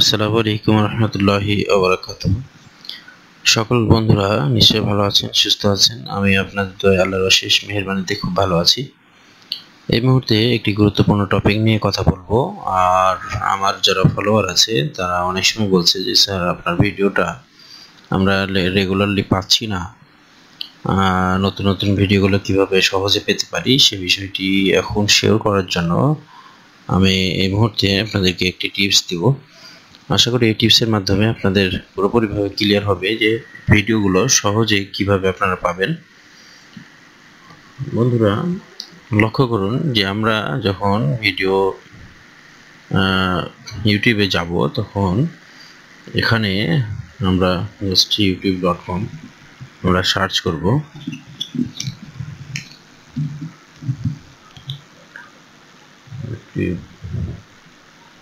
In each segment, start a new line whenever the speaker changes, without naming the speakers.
আসসালামু আলাইকুম রহমতুল্লাহি ওবরাকাত সকল বন্ধুরা নিশ্চয়ই ভালো আছেন, সুস্থ আছেন। আমি আপনাদের দয়া আল্লাহর অশেষ মেহরবানিতে খুব ভালো আছি। এই মুহূর্তে একটি গুরুত্বপূর্ণ টপিক নিয়ে কথা বলব। আর আমার যারা ফলোয়ার আছে, তারা অনেক সময় বলছে যে, স্যার, আপনার ভিডিওটা আমরা রেগুলারলি পাচ্ছি না। নতুন নতুন ভিডিওগুলো কীভাবে সহজে পেতে পারি? সে বিষয়টি এখন শেয়ার করার জন্য আমি এই মুহূর্তে আপনাদেরকে একটি টিপস দিব। আশা করি এই টিপসের মাধ্যমে আপনাদের পুরোপুরিভাবে ক্লিয়ার হবে যে ভিডিওগুলো সহজে কীভাবে আপনারা পাবেন। বন্ধুরা, লক্ষ্য করুন যে আমরা যখন ভিডিও ইউটিউবে যাব, তখন এখানে আমরা জাস্ট ইউটিউব ডট কম আমরা সার্চ করব।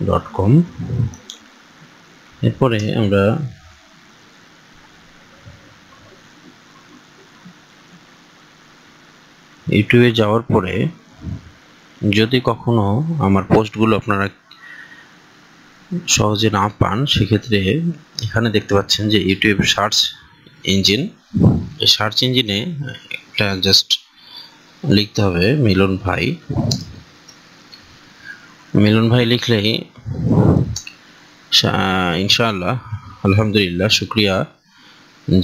ডট কম এরপরে আমরা ইউটিউবে যাওয়ার পরে যদি কখনো আমার পোস্টগুলো আপনারা সহজে না পান, সেক্ষেত্রে এখানে দেখতে পাচ্ছেন যে ইউটিউব সার্চ ইঞ্জিন। এই সার্চ ইঞ্জিনে একটা জাস্ট লিখতে হবে মিলন ভাই। মিলন ভাই লিখলেই ইনশাআল্লাহ, আলহামদুলিল্লাহ, শুক্রিয়া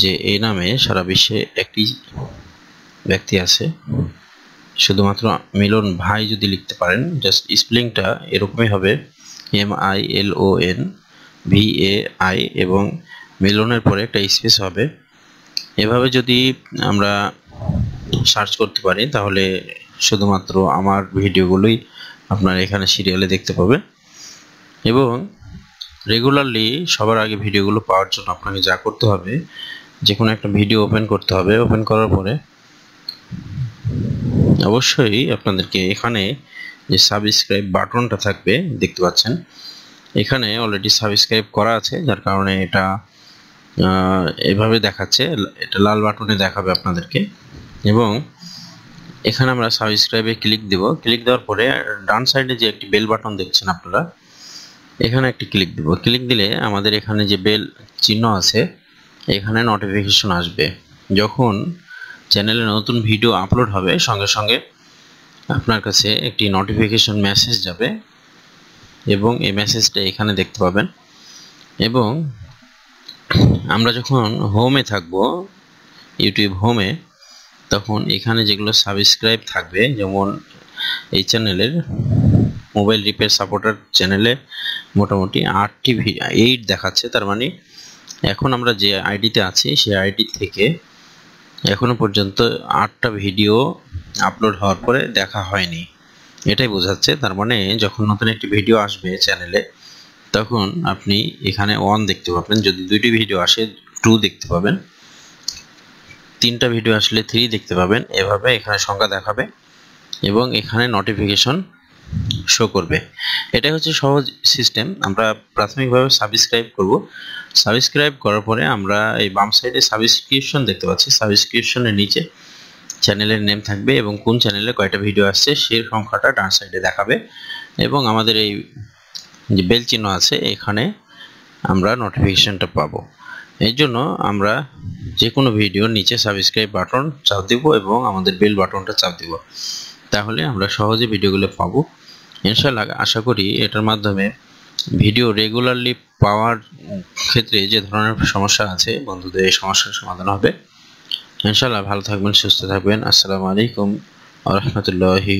যে এই নামে সারা বিশ্বে একটি ব্যক্তি আছে। শুধুমাত্র মিলন ভাই যদি লিখতে পারেন জাস্ট স্পেলিংটা এরকমই হবে, M I L O N, V A I এবং মিলনের পরে একটা স্পেস হবে। এভাবে যদি আমরা সার্চ করতে পারি, তাহলে শুধুমাত্র আমার ভিডিওগুলোই আপনারা এখানে সিরিয়ালে দেখতে পাবেন এবং রেগুলারলি সবার আগে ভিডিওগুলো পাওয়ার জন্য আপনাকে যা করতে হবে যে কোনো একটা ভিডিও ওপেন করতে হবে। ওপেন করার পরে অবশ্যই আপনাদেরকে এখানে যে সাবস্ক্রাইব বাটনটা থাকবে, দেখতে পাচ্ছেন। এখানে অলরেডি সাবস্ক্রাইব করা আছে, যার কারণে এটা এভাবে দেখাচ্ছে। এটা লাল বাটনে দেখাবে আপনাদেরকে। এবং এখানে আমরা সাবস্ক্রাইবে ক্লিক দেব। ক্লিক দেওয়ার পরে ডান সাইডে যে একটি বেল বাটন দেখছেন আপনারা এখানে একটি ক্লিক দেব। ক্লিক দিলে আমাদের এখানে যে বেল চিহ্ন আছে, এখানে নোটিফিকেশন আসবে। যখন চ্যানেলে নতুন ভিডিও আপলোড হবে, সঙ্গে সঙ্গে আপনার কাছে একটি নোটিফিকেশন মেসেজ যাবে এবং এই মেসেজটা এখানে দেখতে পাবেন। এবং আমরা যখন হোমে থাকব ইউটিউব হোমে তখন এখানে যেগুলো সাবস্ক্রাইব থাকবে, যেমন এই চ্যানেলের মোবাইল রিপেয়ার সাপোর্টার চ্যানেলে মোটামুটি আটটি এইট দেখাচ্ছে, তার মানে এখন আমরা যে আইডিতে আছি, সেই আইডি থেকে এখনও পর্যন্ত আটটা ভিডিও আপলোড হওয়ার পরে দেখা হয়নি। এটাই বোঝাচ্ছে, তার মানে যখন নতুন একটি ভিডিও আসবে চ্যানেলে, তখন আপনি এখানে ওয়ান দেখতে পাবেন। যদি দুইটি ভিডিও আসে টু দেখতে পাবেন। তিনটা ভিডিও আসলে থ্রি দেখতে পাবেন। এভাবে এখানে সংখ্যা দেখাবে এবং এখানে নোটিফিকেশন শো করবে। এটাই হচ্ছে সহজ সিস্টেম আমরা প্রাথমিকভাবে সাবস্ক্রাইব করব। সাবস্ক্রাইব করার পরে আমরা এই বাম সাইডে সাবস্ক্রিপশন দেখতে পাচ্ছি। সাবস্ক্রিপশনের নিচে চ্যানেলের নেম থাকবে এবং কোন চ্যানেলে কয়টা ভিডিও আসছে সেই সংখ্যাটা ডান সাইডে দেখাবে। এবং আমাদের এই যে বেল চিহ্ন আছে, এখানে আমরা নোটিফিকেশনটা পাবো। এই জন্য আমরা যে কোনো ভিডিওর নিচে সাবস্ক্রাইব বাটন চাপ দিব এবং আমাদের বেল বাটনটা চাপ দিব। তাহলে আমরা সহজে ভিডিওগুলো পাবো। ইনশাল্লাহ আশা করি এটার মাধ্যমে ভিডিও রেগুলারলি পাওয়ার ক্ষেত্রে যে ধরনের সমস্যা আছে, বন্ধুদের এই সমস্যার সমাধান হবে। ইনশাল্লাহ ভালো থাকবেন, সুস্থ থাকবেন। আসসালামু আলাইকুম আ রহমতুল্লাহি